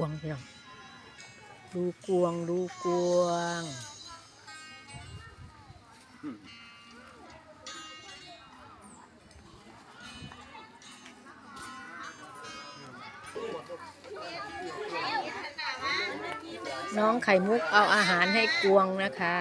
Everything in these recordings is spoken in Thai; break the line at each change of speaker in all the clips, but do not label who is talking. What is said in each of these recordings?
วงพี่น้องดูกวงดูกวงน้องไข่มุกเอาอาหารให้กวงนะคะ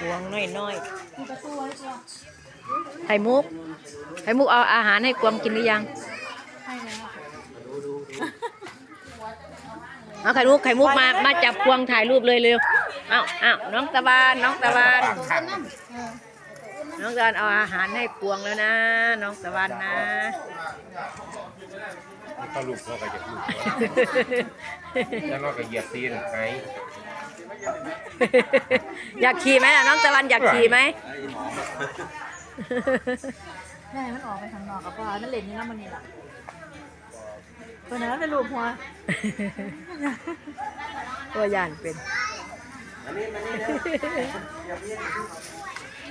กวงน้อยๆไข่มุก ไข่มุกเอาอาหารให้กวงกินหรือยังเอาไข่มุกไข่มุกมา มาจับกวงถ่ายรูปเลยเร็ว เอาเอาน้องตะวันน้องตะวัน น้องตะวันเอาอาหารให้กวงแล้วนะ น้องตะวันนะ
เขาลูกเขาก็จะลูกแล้วเราก็เหยียบตีนไง
อยากขี่ไหมล่ะน้องตะวันอยากขี่ไหม
แม่มันออกไปข้างนอกกับพ่อมันเล่นนี่แล้วมันนี่ล่ะตัวนั้นเป็นรูปหัว
ตัวย่านเป็นเ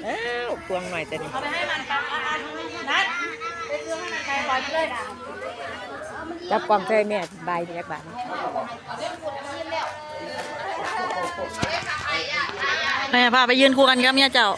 อ้าวกวงหน่อยแต่นี่
เอาไปให้มันปั๊บอะนัดไปซื้อให้มันใครปล่อยไปเลยนะ
จับกวางใส่แม่ใบายจักบาท
แม่พาไปยืนคู่กันกับเมียเจ้า